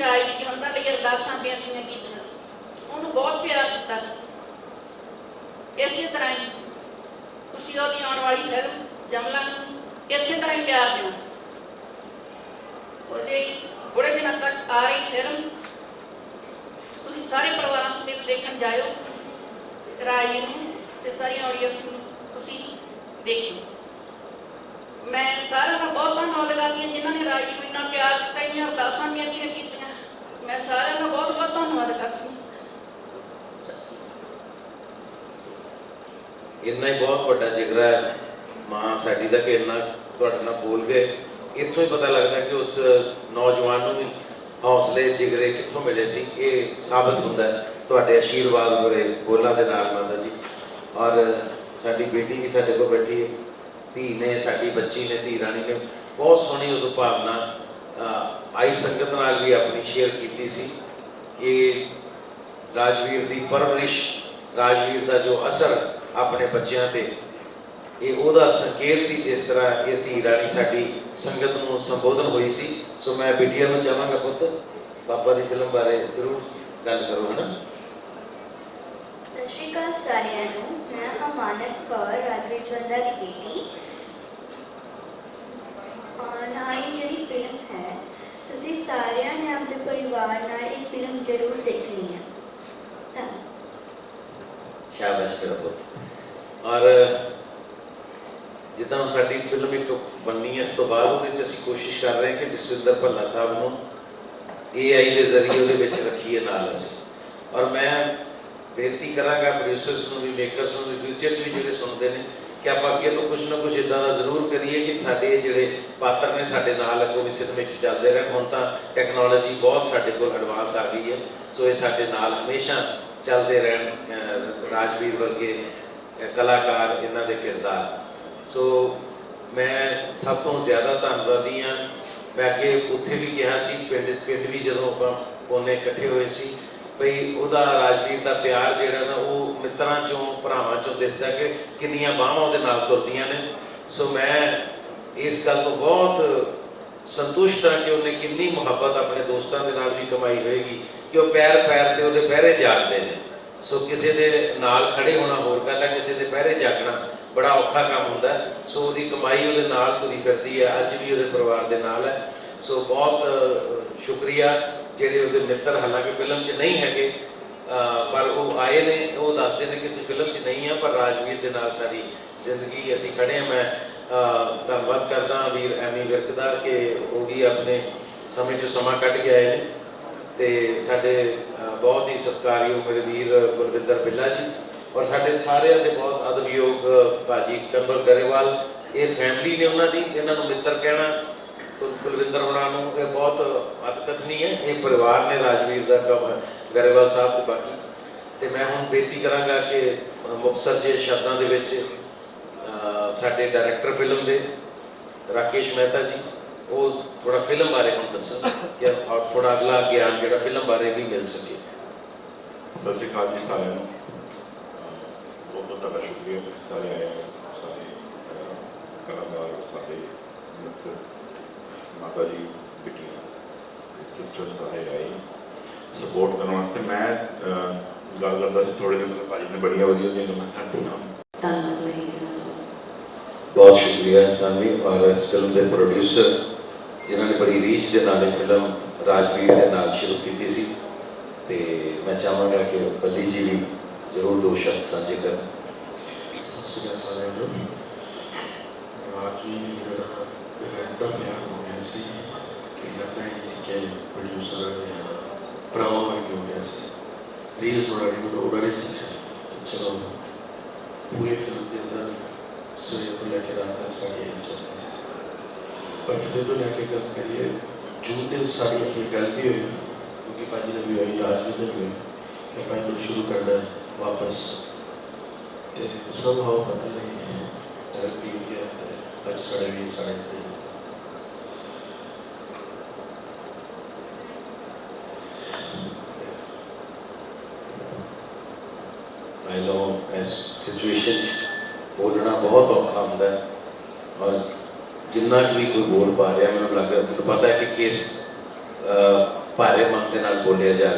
ਰਾਜ ਜੀ ਲਈ ਅਰਦਾਸਾਂ ਬੇਨਤੀਆਂ ਕੀਤੀਆਂ ਸੀ। ਉਹਨੂੰ ਬਹੁਤ ਪਿਆਰ ਦਿੱਤਾ ਸੀ। ਇਸੇ ਤਰ੍ਹਾਂ ਹੀ ਤੁਸੀਂ ਉਹਦੀ ਆਉਣ ਵਾਲੀ ਫਿਲਮ ਜਮਲਾ ਨੂੰ ਇਸੇ ਤਰ੍ਹਾਂ ਹੀ ਪਿਆਰ ਦਿਓ। ਉਹਦੇ ਬੜੇ ਦਿਨਾਂ ਤੱਕ ਆ ਰਹੀ ਫਿਲਮ। ਤੁਸੀਂ ਸਾਰੇ ਪਰਿਵਾਰਾਂ ਸਮੇਤ ਦੇਖਣ ਜਾਇਓ। ਤੇ ਨੂੰ ਤੇ ਸਾਰੀ ਆਡੀਅנס ਨੂੰ ਤੁਸੀਂ ਦੇਖਿਓ। ਮੈਂ ਸਾਰਿਆਂ ਦਾ ਬਹੁਤ ਧੰਨਵਾਦ ਕਰਦੀ ਹਾਂ ਜਿਨ੍ਹਾਂ ਨੇ ਰਾਜ ਨੂੰ ਇੰਨਾ ਪਿਆਰ ਦਿੱਤਾ, ਇੰਨੀਆਂ ਅਰਦਾਸਾਂ ਕੀਤੀਆਂ ਮੈਂ ਸਾਰਿਆਂ ਦਾ ਬਹੁਤ ਬਹੁਤ ਧੰਨਵਾਦ ਕਰਦੀ ਹਾਂ। ਇੰਨਾ ਹੀ ਬਹੁਤ ਵੱਡਾ ਜਿਗਰਾ ਹੈ ਮਾਂ ਸਾਡੀ ਦਾ ਕਿ ਇੰਨਾ ਤੁਹਾਡੇ ਨਾਲ ਬੋਲ ਗਏ ਇੱਥੋਂ ਹੀ ਪਤਾ ਲੱਗਦਾ ਕਿ ਉਸ ਨੌਜਵਾਨ ਨੂੰ ਵੀ ਹੌਸਲੇ ਜਿਗਰੇ ਕਿੱਥੋਂ ਮਿਲੇ ਸੀ, ਇਹ ਸਾਬਤ ਹੁੰਦਾ ਹੈ। ਤੁਹਾਡੇ ਆਸ਼ੀਰਵਾਦ ਭਰੇ ਬੋਲਾਂ ਦੇ ਨਾਲ ਮਾਤਾ ਜੀ। ਔਰ ਸਾਡੀ ਬੇਟੀ ਵੀ ਸਾਡੇ ਕੋਲ ਬੈਠੀ ਹੈ। ਧੀ ਨੇ, ਸਾਡੀ ਬੱਚੀ ਨੇ, ਧੀ ਰਾਣੀ ਨੇ ਬਹੁਤ ਸੋਹਣੀ ਉਦੋਂ ਭਾਵਨਾ ਆਈ ਸੰਗਤ ਨਾਲ ਵੀ ਆਪਣੀ ਸ਼ੇਅਰ ਕੀਤੀ ਸੀ। ਇਹ ਰਾਜਵੀਰ ਦੀ ਪਰਵਰਿਸ਼, ਰਾਜਵੀਰ ਦਾ ਜੋ ਅਸਰ ਆਪਣੇ ਬੱਚਿਆਂ ਤੇ, ਇਹ ਉਹਦਾ ਸੰਕੇਤ ਸੀ ਜਿਸ ਤਰ੍ਹਾਂ ਇਹ ਧੀ ਰਾਣੀ ਸਾਡੀ ਸੰਗਤ ਨੂੰ ਸੰਬੋਧਨ ਹੋਈ ਸੀ। ਸੋ ਮੈਂ ਬੇਟੀਆਂ ਨੂੰ ਚਾਹਾਂਗਾ ਪੁੱਤ ਪਾਪਾ ਦੀ ਫਿਲਮ ਬਾਰੇ ਜ਼ਰੂਰ ਗੱਲ ਕਰੋ, ਹਨਾ? ਸਤਿ ਸ਼੍ਰੀ ਅਕਾਲ ਸਾਰਿਆਂ ਨੂੰ। ਮੈਂ ਅਮਾਨਤ ਕੌਰ, ਰਾਜਵੀਰ ਜਵੰਦਾ ਦੀ ਬੇਟੀ ਔਰ ਨਾਲ ਇਹ ਜਿਹੜੀ ਫਿਲਮ ਹੈ ਤੁਸੀਂ ਸਾਰਿਆਂ ਨੇ ਆਪਣੇ ਪਰਿਵਾਰ ਨਾਲ ਇਹ ਫਿਲਮ ਜ਼ਰੂਰ ਦੇਖਣੀ ਹੈ ਧੰਨਵਾਦ ਸ਼ਾਬਾਸ਼ ਮੇਰਾ ਪੁੱਤ। ਔਰ ਜਿੱਦਾਂ ਹੁਣ ਸਾਡੀ ਫਿਲਮ ਇੱਕ ਬਣਨੀ ਹੈ ਇਸ ਤੋਂ ਬਾਅਦ ਉਹਦੇ ਵਿੱਚ ਅਸੀਂ ਕੋਸ਼ਿਸ਼ ਕਰ ਰਹੇ ਹਾਂ ਕਿ ਜਸਵਿੰਦਰ ਭੱਲਾ ਸਾਹਿਬ ਨੂੰ AI ਦੇ ਜ਼ਰੀਏ ਉਹਦੇ ਵਿੱਚ ਰੱਖੀਏ ਨਾਲ ਅਸੀਂ ਔਰ ਮੈਂ ਬੇਨਤੀ ਕਰਾਂਗਾ ਪ੍ਰੋਡਿਊਸਰਸ ਨੂੰ ਵੀ ਮੇਕਰਸ ਨੂੰ ਵੀ ਫਿਊਚਰ 'ਚ ਵੀ ਜਿਹੜੇ ਸੁਣਦੇ ਨੇ ਕਿ ਆਪਾਂ ਅੱਗੇ ਤੋਂ ਕੁਝ ਨਾ ਕੁਝ ਇਦਾਂ ਦਾ ਜ਼ਰੂਰ ਕਰੀਏ ਕਿ ਸਾਡੇ ਜਿਹੜੇ ਪਾਤਰ ਨੇ ਸਾਡੇ ਨਾਲ ਅੱਗੋਂ ਵੀ ਸਿਨੇਮੇ 'ਚ ਚੱਲਦੇ ਰਹਿਣ। ਹੁਣ ਤਾਂ ਟੈਕਨੋਲੋਜੀ ਬਹੁਤ ਸਾਡੇ ਕੋਲ ਐਡਵਾਂਸ ਆ ਗਈ ਹੈ। ਸੋ ਇਹ ਸਾਡੇ ਨਾਲ ਹਮੇਸ਼ਾ ਚੱਲਦੇ ਰਹਿਣ ਰਾਜਵੀਰ ਵਰਗੇ ਕਲਾਕਾਰ ਇਹਨਾਂ ਦੇ ਕਿਰਦਾਰ। ਸੋ ਮੈਂ ਸਭ ਤੋਂ ਜ਼ਿਆਦਾ ਧੰਨਵਾਦੀ ਹਾਂ। ਮੈਂ ਕਿ ਉੱਥੇ ਵੀ ਕਿਹਾ ਸੀ, ਪਿੰਡ ਪਿੰਡ ਵੀ ਜਦੋਂ ਆਪਾਂ ਉਹਨੇ ਇਕੱਠੇ ਹੋਏ ਸੀ ਭਈ ਉਹਦਾ ਰਾਜਵੀਰ ਦਾ ਪਿਆਰ ਜਿਹੜਾ ਨਾ, ਉਹ ਮਿੱਤਰਾਂ ਚੋਂ, ਭਰਾਵਾਂ ਚੋਂ ਦਿਸਦਾ ਕਿ ਕਿੰਨੀਆਂ ਬਾਹਾਂ ਉਹਦੇ ਨਾਲ ਤੁਰਦੀਆਂ ਨੇ। ਸੋ ਮੈਂ ਇਸ ਗੱਲ ਤੋਂ ਬਹੁਤ ਸੰਤੁਸ਼ਟ ਹਾਂ ਕਿ ਉਹਨੇ ਕਿੰਨੀ ਮੁਹੱਬਤ ਆਪਣੇ ਦੋਸਤਾਂ ਦੇ ਨਾਲ ਵੀ ਕਮਾਈ ਹੋਏਗੀ ਕਿ ਉਹ ਪੈਰ ਪੈਰ ਤੇ ਉਹਦੇ ਪਹਿਰੇ ਜਾਗਦੇ ਨੇ। ਸੋ ਕਿਸੇ ਦੇ ਨਾਲ ਖੜੇ ਹੋਣਾ ਹੋਰ ਗੱਲ ਹੈ, ਕਿਸੇ ਦੇ ਪਹਿਰੇ ਜਾਗਣਾ ਬੜਾ ਔਖਾ ਕੰਮ ਹੁੰਦਾ ਸੋ ਉਹਦੀ ਕਮਾਈ ਉਹਦੇ ਨਾਲ ਤੁਰੀ ਫਿਰਦੀ ਹੈ, ਅੱਜ ਵੀ ਉਹਦੇ ਪਰਿਵਾਰ ਦੇ ਨਾਲ ਹੈ। ਸੋ ਬਹੁਤ ਸ਼ੁਕਰੀਆ। ਜਿਹੜੇ ਉਹਦੇ ਮਿੱਤਰ ਹਾਲਾਂਕਿ ਫਿਲਮ 'ਚ ਨਹੀਂ ਹੈਗੇ ਪਰ ਉਹ ਆਏ ਨੇ, ਉਹ ਦੱਸਦੇ ਨੇ ਕਿ ਅਸੀਂ ਫਿਲਮ 'ਚ ਨਹੀਂ ਆ, ਪਰ ਰਾਜਵੀਰ ਦੇ ਨਾਲ ਸਾਰੀ ਜ਼ਿੰਦਗੀ ਅਸੀਂ ਖੜੇ ਹਾਂ। ਮੈਂ ਧੰਨਵਾਦ ਕਰਦਾ ਵੀਰ ਐਮੀ ਵਿਰਕ ਦਾ ਕਿ ਉਹ ਵੀ ਆਪਣੇ ਸਮੇਂ 'ਚੋਂ ਸਮਾਂ ਕੱਢ ਕੇ ਆਏ ਨੇ ਤੇ ਸਾਡੇ ਬਹੁਤ ਹੀ ਸਤਿਕਾਰਯੋਗ ਮੇਰੇ ਵੀਰ ਗੁਰਵਿੰਦਰ ਬਿੱਲਾ ਜੀ ਔਰ ਸਾਡੇ ਸਾਰਿਆਂ ਦੇ ਬਹੁਤ ਅਦਬਯੋਗ ਭਾਜੀ ਕੰਵਰ ਗਰੇਵਾਲ, ਇਹ ਫੈਮਿਲੀ ਨੇ ਉਹਨਾਂ ਦੀ, ਇਹਨਾਂ ਨੂੰ ਮਿੱਤਰ ਕਹਿਣਾ। ਕੁਲਵਿੰਦਰ ਹੋਣਾ ਨੂੰ ਇਹ ਬਹੁਤ ਅਤਕਥਨੀ ਹੈ। ਇਹ ਪਰਿਵਾਰ ਨੇ ਰਾਜਵੀਰ ਦਾ ਕੰਮ ਗਰੇਵਾਲ ਸਾਹਿਬ ਤੇ ਬਾਕੀ। ਤੇ ਮੈਂ ਹੁਣ ਬੇਨਤੀ ਕਰਾਂਗਾ ਕਿ ਅਹ, ਜੇ ਸ਼ਬਦਾਂ ਦੇ ਵਿੱਚ ਸਾਡੇ ਡਾਇਰੈਕਟਰ ਫਿਲਮ ਦੇ ਰਾਕੇਸ਼ ਮਹਿਤਾ ਜੀ ਉਹ ਥੋੜਾ ਫਿਲਮ ਬਾਰੇ ਹੁਣ ਦੱਸਣ ਕਿ ਥੋੜਾ ਅਗਲਾ ਗਿਆਨ ਜਿਹੜਾ ਫਿਲਮ ਬਾਰੇ ਵੀ ਮਿਲ ਸਕੇ। ਸਤਿ ਸ਼੍ਰੀ ਅਕਾਲ ਜੀ ਸਾਰਿਆਂ ਨੂੰ। ਬਹੁਤ ਬਹੁਤ ਤੁਹਾਡਾ ਸ਼ੁਕਰੀਆ ਸਾਰੇ ਆਏ ਸਾਰੇ ਕਲਾਕਾਰ ਸਾਰੇ ਮਿੱਤਰ। ਮਾਤਾ ਜੀ ਬਿਟੀਆਂ ਸਿਸਟਰ ਸਾਰੇ ਆਏ ਸਪੋਰਟ ਕਰਨ ਵਾਸਤੇ। ਮੈਂ ਗੱਲ ਕਰਦਾ ਸੀ ਥੋੜੇ ਦਿਨ ਭਾਜੀ ਨੇ ਬੜੀਆਂ ਵਧੀਆ ਵਧੀਆ ਗੱਲਾਂ ਕਰਤੀਆਂ। ਧੰਨਵਾਦ ਨਹੀਂ ਬਹੁਤ ਸ਼ੁਕਰੀਆ ਸਾਨਵੀ ਔਰ ਇਸ ਫਿਲਮ ਦੇ ਪ੍ਰੋਡਿਊਸਰ ਜਿਨ੍ਹਾਂ ਨੇ ਬੜੀ ਰੀਚ ਦੇ ਨਾਲ ਇਹ ਫਿਲਮ ਰਾਜਵੀਰ ਦੇ ਨਾਲ ਸ਼ੁਰੂ ਕੀਤੀ ਸੀ। ਤੇ ਮੈਂ ਚਾਹਾਂਗਾ ਕਿ ਬੱਲੀ ਜੀ ਵੀ ਜ਼ਰੂਰ ਦੋ ਸ਼ਬਦ ਸਾਂਝੇ ਕਰਨ। ਸਤਿ ਸ਼੍ਰੀ ਅਕਾਲ ਸਾਰਿਆਂ ਨੂੰ। ਜਿਹੜਾ ਮੇਰਾ ਇੰਨਾ ਪਿਆਰ ਹੋ ਗਿਆ ਸੀ ਕਿ ਲੱਗਦਾ ਹੀ ਨਹੀਂ ਸੀ ਕਿ ਪ੍ਰੋਡਿਊਸਰ ਜਾਂ ਭਰਾਵਾਂ ਵਰਗੇ ਹੋ ਗਿਆ ਸੀ ਰੀਲਸ ਬਣਾ ਰਹੀ ਮੈਨੂੰ ਉਹਨਾਂ ਨੇ ਸਿਖਾਇਆ ਕਿ ਚਲੋ ਪੂਰੇ ਫਿਲਮ ਦੇ ਅੰਦਰ ਸਵੇਰ ਤੋਂ ਲੈ ਕੇ ਰਾਤ ਤੱਕ ਸਾਡੀ ਇਹ ਚੱਲਦੀ ਸੀ ਪਰ ਫਿਰ ਤੋਂ ਲੈ ਕੇ ਗੱਲ ਕਰੀਏ ਜੂਨ ਦੇ ਵਿੱਚ ਸਾਡੀ ਆਪਣੀ ਗੱਲ ਵੀ ਹੋਈ ਕਿਉਂਕਿ ਭਾਜੀ ਨੇ ਵੀ ਹੋਈ ਰਾਜ ਵੀ ਨੇ ਵੀ ਹੋਈ ਕਿ ਆਪਾਂ ਇਹਨੂੰ ਸ਼ੁਰੂ ਕਰਨਾ ਹੈ ਵਾਪਸ ਤੇ ਸਭ ਹਾਉ ਪਤਾ ਨਹੀਂ ਡਰ ਵੀ ਗਿਆ ਤੇ ਅੱਜ ਸਾਡੇ ਵੀ ਸਾਡੇ ਤੇ ਆਈ ਨੋ ਇਸ ਸਿਚੁਏਸ਼ਨ 'ਚ ਬੋਲਣਾ ਬਹੁਤ ਔਖਾ ਹੁੰਦਾ ਹੈ। ਔਰ ਜਿੰਨਾ ਕੁ ਵੀ ਕੋਈ ਬੋਲ ਪਾ ਰਿਹਾ, ਮੈਨੂੰ ਲੱਗਦਾ ਮੈਨੂੰ ਪਤਾ ਹੈ ਕਿ ਕਿਸ ਭਾਰੇ ਮਨ ਦੇ ਨਾਲ ਬੋਲਿਆ ਜਾ ਰਿਹਾ